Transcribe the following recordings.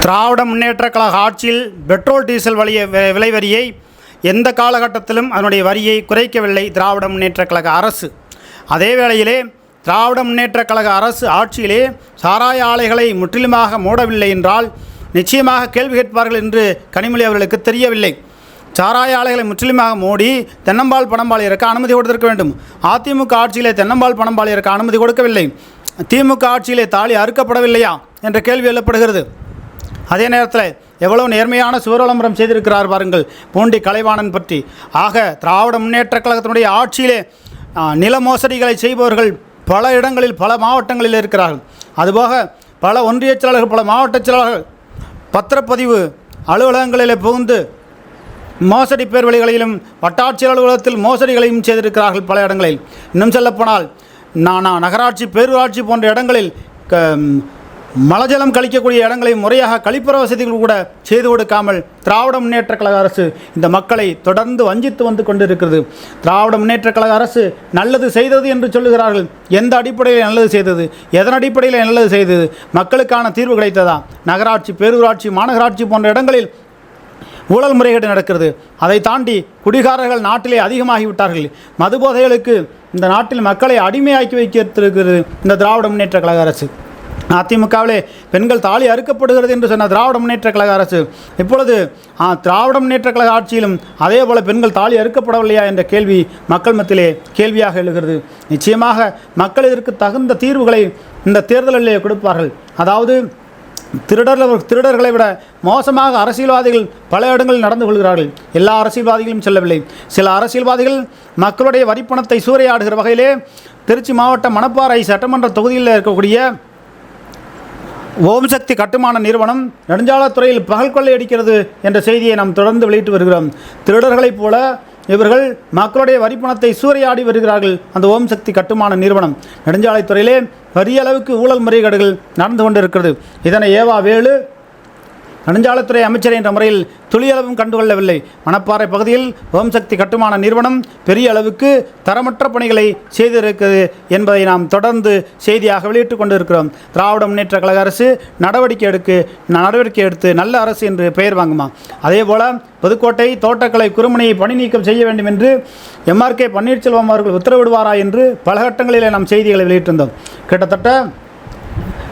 திராவிட முன்னேற்றக் கழக ஆட்சியில் petrol diesel வழிய விலை வரியை எந்த காலகட்டத்திலும் அதனுடைய வரியை குறைக்கவில்லை திராவிட முன்னேற்ற கழக அரசு. அதே வேளையிலே திராவிட முன்னேற்றக் கழக அரசு ஆட்சியிலே சாராய ஆலைகளை முற்றிலுமாக மூடவில்லை என்றால் நிச்சயமாக கேள்வி கேட்பார்கள் என்று கனிமொழி அவர்களுக்கு தெரியவில்லை. சாராய ஆலைகளை முற்றிலுமாக மூடி தென்னம்பால் பணம்பால் அனுமதி கொடுத்திருக்க வேண்டும். அதிமுக ஆட்சியிலே தென்னம்பால் பணம்பால் அனுமதி கொடுக்கவில்லை. திமுக ஆட்சியிலே தாலி அறுக்கப்படவில்லையா? என்ற கேள்வி எழுப்பப்படுகிறது. அதே நேரத்தில் எவ்வளவு நேர்மையான சுவரளம்பரம் செய்திருக்கிறார் பாருங்கள். பூண்டி கலைவாணன் பற்றி. ஆக திராவிட முன்னேற்றக் கழகத்தினுடைய ஆட்சியிலே நில மோசடிகளை செய்பவர்கள் பல இடங்களில் பல மாவட்டங்களில் இருக்கிறார்கள். அதுபோக பல ஒன்றிய செயலாளர்கள் பல மாவட்ட செயலாளர்கள் பத்திரப்பதிவு அலுவலகங்களில் புகுந்து மோசடி பேர்வழிகளிலும் வட்டாட்சியர் அலுவலகத்தில் மோசடிகளையும் செய்திருக்கிறார்கள் பல இடங்களில். இன்னும் சொல்லப்போனால் நானா நகராட்சி பேரூராட்சி போன்ற இடங்களில் க மலஜலம் கழிக்கக்கூடிய இடங்களை முறையாக கழிப்பற வசதிகள் கூட செய்து கொடுக்காமல் திராவிட முன்னேற்ற கழக அரசு இந்த மக்களை தொடர்ந்து வஞ்சித்து வந்து கொண்டிருக்கிறது. திராவிட முன்னேற்ற கழக அரசு நல்லது செய்தது என்று சொல்லுகிறார்கள். எந்த அடிப்படையில் நல்லது செய்தது? எதன் அடிப்படையில் நல்லது செய்தது? மக்களுக்கான தீர்வு கிடைத்ததா? நகராட்சி பேரூராட்சி மாநகராட்சி போன்ற இடங்களில் ஊழல் முறைகேடு நடக்கிறது. அதை தாண்டி குடிகாரர்கள் நாட்டிலே அதிகமாகிவிட்டார்கள். மது போதைகளுக்கு இந்த நாட்டில் மக்களை அடிமையாக்கி வைத்திருக்கிறது இந்த திராவிட முன்னேற்ற கழக அரசு. அதிமுகவிலே பெண்கள் தாலி அறுக்கப்படுகிறது என்று சொன்ன திராவிட முன்னேற்ற கழக அரசு இப்பொழுது திராவிட முன்னேற்ற கழக ஆட்சியிலும் அதே போல பெண்கள் தாலி அறுக்கப்படவில்லையா என்ற கேள்வி மக்கள் மத்தியிலே கேள்வியாக எழுகிறது. நிச்சயமாக மக்கள் இதற்கு தகுந்த தீர்வுகளை இந்த தேர்தலிலே கொடுப்பார்கள். அதாவது திருடர்கள் திருடர்களை விட மோசமாக அரசியல்வாதிகள் பல இடங்களில் நடந்து கொள்கிறார்கள். எல்லா அரசியல்வாதிகளும் செல்லவில்லை. சில அரசியல்வாதிகள் மக்களுடைய வரிப்பணத்தை சூறையாடுகிற வகையிலே திருச்சி மாவட்டம் மணப்பாறை சட்டமன்ற தொகுதியில் இருக்கக்கூடிய ஓம் சக்தி கட்டுமான நிறுவனம் நெடுஞ்சாலத்துறையில் பகல் கொள்ளையடிக்கிறது என்ற செய்தியை நாம் தொடர்ந்து வெளியிட்டு வருகிறோம். திருடர்களைப் போல இவர்கள் மக்களுடைய வரிப்பணத்தை சூறையாடி வருகிறார்கள் அந்த ஓம் சக்தி கட்டுமான நிறுவனம். நெடுஞ்சாலைத்துறையிலே பெரிய அளவுக்கு ஊழல் முறைகேடுகள் நடந்து கொண்டிருக்கிறது. இதனை ஏவா வேலு நெடுஞ்சாலைத்துறை அமைச்சர் என்ற முறையில் துளியளவும் கண்டுகொள்ளவில்லை. மணப்பாறை பகுதியில் ஓம் சக்தி கட்டுமான நிறுவனம் பெரிய அளவுக்கு தரமற்ற பணிகளை செய்திருக்கிறது என்பதை நாம் தொடர்ந்து செய்தியாக வெளியிட்டு கொண்டிருக்கிறோம். திராவிட முன்னேற்ற கழக அரசு நடவடிக்கை எடுக்கு நடவடிக்கை எடுத்து நல்ல அரசு என்று பெயர் வாங்குமா? அதேபோல புதுக்கோட்டை தோட்டக்கலை குறுமனையை பணி நீக்கம் செய்ய வேண்டும் என்று எம்ஆர்கே பன்னீர்செல்வம் அவர்கள் உத்தரவிடுவாரா என்று பல கட்டங்களிலே நாம் செய்திகளை வெளியிட்டிருந்தோம். கிட்டத்தட்ட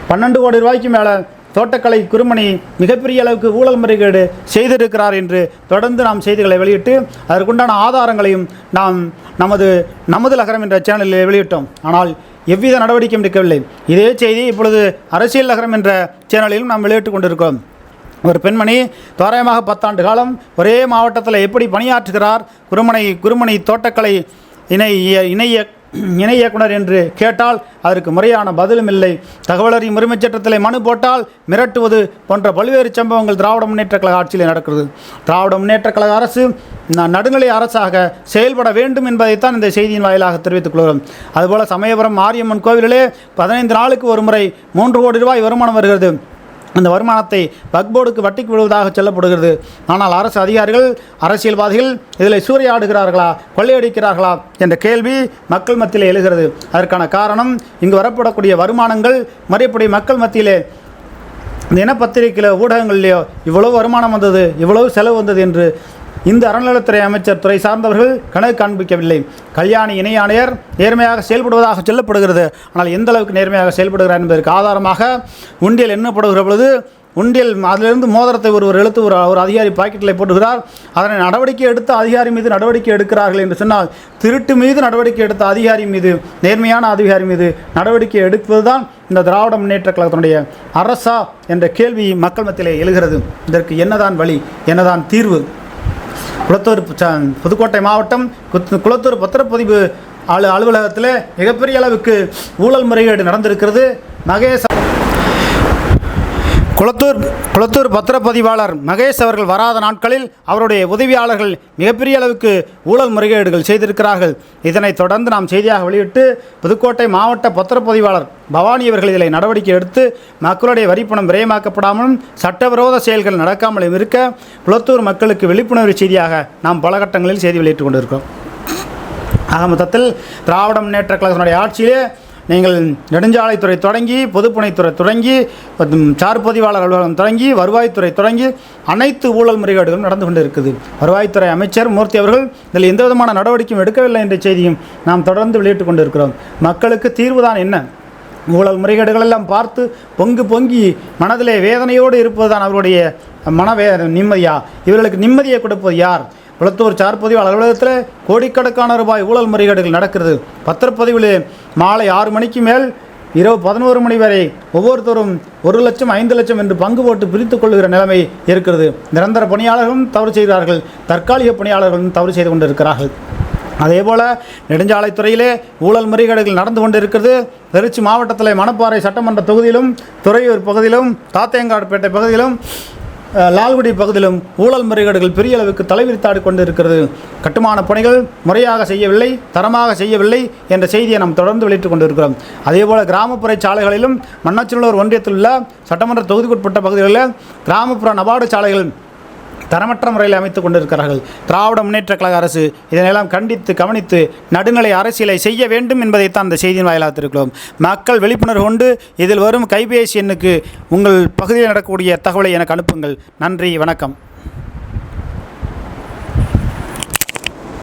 பன்னெண்டு கோடி ரூபாய்க்கு மேலே தோட்டக்கலை குறுமணி மிகப்பெரிய அளவுக்கு ஊழல் முறைகேடு செய்திருக்கிறார் என்று தொடர்ந்து நாம் செய்திகளை வெளியிட்டு அதற்குண்டான ஆதாரங்களையும் நாம் நமது நமது லகரம் என்ற சேனலில் வெளியிட்டோம். ஆனால் எவ்வித நடவடிக்கையும் எடுக்கவில்லை. இதே செய்தி இப்பொழுது அரசியல் நகரம் என்ற சேனலிலும் நாம் வெளியிட்டுக் கொண்டிருக்கிறோம். ஒரு பெண்மணி தோராயமாக பத்தாண்டு காலம் ஒரே மாவட்டத்தில் எப்படி பணியாற்றுகிறார்? குருமனை குருமணி தோட்டக்கலை இணை இணைய இணை இயக்குனர் என்று கேட்டால் அதற்கு முறையான பதிலும் இல்லை. தகவலறியும் உரிமைச் சட்டத்தில் மனு போட்டால் மிரட்டுவது போன்ற பல்வேறு சம்பவங்கள் திராவிட முன்னேற்ற கழக ஆட்சியில் நடக்கிறது. திராவிட முன்னேற்ற கழக அரசு ந- நடுநிலை அரசாக செயல்பட வேண்டும் என்பதைத்தான் இந்த செய்தியின் வாயிலாக தெரிவித்துக் கொள்கிறோம். அதுபோல் சமயபுரம் மாரியம்மன் கோவிலிலே பதினைந்து நாளுக்கு ஒரு முறை மூன்று கோடி ரூபாய் வருமானம் வருகிறது. அந்த வருமானத்தை வக்போர்டுக்கு வட்டிக்கு விடுவதாக சொல்லப்படுகிறது. ஆனால் அரசு அதிகாரிகள் அரசியல்வாதிகள் இதில் சூறையாடுகிறார்களா கொள்ளையடிக்கிறார்களா என்ற கேள்வி மக்கள் மத்தியில் எழுகிறது. அதற்கான காரணம் இங்கு வரப்படக்கூடிய வருமானங்கள் மறுபடி மக்கள் மத்தியிலே தினப்பத்திரிகையில் ஊடகங்கள்லையோ இவ்வளவு வருமானம் வந்தது இவ்வளவு செலவு வந்தது என்று இந்த அறநிலையத்துறை அமைச்சர் துறை சார்ந்தவர்கள் கணக்கு காண்பிக்கவில்லை. கல்யாணி இணை ஆணையர் நேர்மையாக செயல்படுவதாக சொல்லப்படுகிறது. ஆனால் எந்த அளவுக்கு நேர்மையாக செயல்படுகிறார் என்பதற்கு ஆதாரமாக உண்டியல் எண்ணப்படுகிற பொழுது உண்டியல் அதிலிருந்து மோதிரத்தை ஒருவர் எழுத்து ஒரு ஒரு அதிகாரி பாக்கெட்டில் போட்டுகிறார். அதனை நடவடிக்கை எடுத்த அதிகாரி மீது நடவடிக்கை எடுக்கிறார்கள் என்று சொன்னால் திருட்டு மீது நடவடிக்கை எடுத்த அதிகாரி மீது நேர்மையான அதிகாரி மீது நடவடிக்கை எடுப்பதுதான் இந்த திராவிட முன்னேற்ற கழகத்தினுடைய அரசா என்ற கேள்வி மக்கள் மத்தியிலே எழுகிறது. இதற்கு என்னதான் வழி என்னதான் தீர்வு? குளத்தூர் புதுக்கோட்டை மாவட்டம் குத்- குளத்தூர் பத்திரப்பதிவு அலு அலுவலகத்தில் மிகப்பெரிய அளவுக்கு ஊழல் முறைகேடு நடந்திருக்கிறது. மகேஷ் குளத்தூர் குளத்தூர் பத்திரப்பதிவாளர் மகேஷ் அவர்கள் வராத நாட்களில் அவருடைய உதவியாளர்கள் மிகப்பெரிய அளவுக்கு ஊழல் முறைகேடுகள் செய்திருக்கிறார்கள். இதனைத் தொடர்ந்து நாம் செய்தியாக வெளியிட்டு புதுக்கோட்டை மாவட்ட பத்திரப்பதிவாளர் பவானி அவர்கள் இதில் நடவடிக்கை எடுத்து மக்களுடைய வரிப்பணம் விரயமாக்கப்படாமலும் சட்டவிரோத செயல்கள் நடக்காமலும் இருக்க குளத்தூர் மக்களுக்கு விழிப்புணர்வு செய்தியாக நாம் பல கட்டங்களில் செய்தி வெளியிட்டுக் கொண்டிருக்கிறோம். ஆக மொத்தத்தில் திராவிட முன்னேற்ற கழகத்தினுடைய ஆட்சியிலே நீங்கள் நெடுஞ்சாலைத்துறை தொடங்கி பொதுப்பணித்துறை தொடங்கி சார்பதிவாளர் சார் பதிவாளர் அலுவலகம் தொடங்கி வருவாய்த்துறை தொடங்கி அனைத்து ஊழல் முறைகேடுகளும் நடந்து கொண்டு இருக்குது வருவாய்த்துறை அமைச்சர் மூர்த்தி அவர்கள் இதில் எந்த விதமான நடவடிக்கையும் எடுக்கவில்லை என்ற செய்தியும் நாம் தொடர்ந்து வெளியிட்டு கொண்டு இருக்கிறோம் மக்களுக்கு தீர்வுதான் என்ன? ஊழல் முறைகேடுகள் எல்லாம் பார்த்து பொங்கு பொங்கி மனதிலே வேதனையோடு இருப்பதுதான் அவருடைய மனவே நிம்மதியா? இவர்களுக்கு நிம்மதியை கொடுப்பது யார்? குளத்தூர் சார்பதிவு அலுவலகத்தில் கோடிக்கணக்கான ரூபாய் ஊழல் முறைகேடுகள் நடக்கிறது. பத்திரப்பதிவில் மாலை ஆறு மணிக்கு மேல் இரவு பதினோரு மணி வரை ஒவ்வொருத்தரும் ஒரு லட்சம் ஐந்து லட்சம் என்று பங்கு போட்டு பிரித்து கொள்கிற நிலைமை இருக்கிறது. நிரந்தர பணியாளர்களும் தவறு செய்கிறார்கள். தற்காலிக பணியாளர்களும் தவறு செய்து கொண்டிருக்கிறார்கள். அதேபோல் நெடுஞ்சாலைத்துறையிலே ஊழல் முறைகேடுகள் நடந்து கொண்டிருக்கிறது. திருச்சி மாவட்டத்தில் மணப்பாறை சட்டமன்ற தொகுதியிலும் துறையூர் பகுதியிலும் தாத்தையங்காடுபேட்டை பகுதியிலும் லால்குடி பகுதியிலும் ஊழல் முறைகேடுகள் பெரிய அளவுக்கு தலைவிரித்தாடு கொண்டு இருக்கிறது கட்டுமான பணிகள் முறையாக செய்யவில்லை தரமாக செய்யவில்லை என்ற செய்தியை நாம் தொடர்ந்து வெளியிட்டுக் கொண்டிருக்கிறோம். அதேபோல் கிராமப்புற சாலைகளிலும் மண்ணச்சநல்லூர் ஒன்றியத்தில் உள்ள சட்டமன்ற தொகுதிக்குட்பட்ட பகுதிகளில் கிராமப்புற நபார்டு சாலைகள் தரமற்ற முறையில் அமைத்துக் கொண்டிருக்கிறார்கள். திராவிட முன்னேற்ற கழக அரசு இதனையெல்லாம் கண்டித்து கவனித்து நடுநிலை அரசியலை செய்ய வேண்டும் என்பதைத்தான் அந்த செய்தியின் வாயிலாக இருக்கிறோம். மக்கள் விழிப்புணர்வு கொண்டு இதில் வரும் கைபேசி எண்ணுக்கு உங்கள் பகுதியில் நடக்கக்கூடிய தகவலை எனக்கு அனுப்புங்கள். நன்றி வணக்கம்.